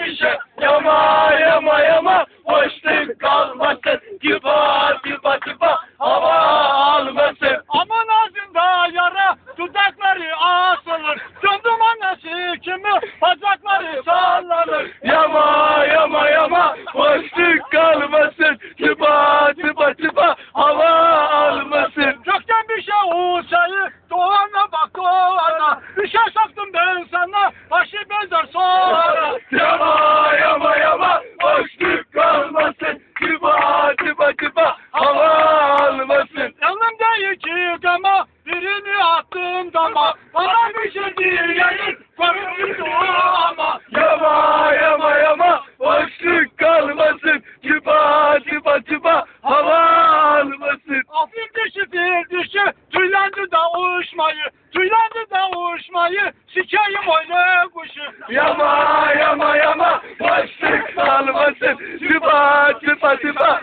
yapışa yama yama yama hoşluk kalmasın tipa tipa tipa hava almasın. Aman ağzında yara dudakları asılır tüm dumanası kimi bacakları sallanır. Yama yama yama hoşluk kalmasın tipa tipa tipa hava almasın. Kökten bir şey uçayı doğana bak doğana bir şey saktım ben sana başı benzer soğana. Kendimi attığım zaman bana düşürdüğü yayın korkmuştu ama Yama yama yama. Boşluk kalmasın. Çıpa çıpa çıpa. Hava almasın. Afil düşü bir düşü tüylendi da uçmayı Tüylendi da uçmayı sikeyim oyna kuşu. Yama yama yama. Boşluk kalmasın. Çıpa çıpa çıpa.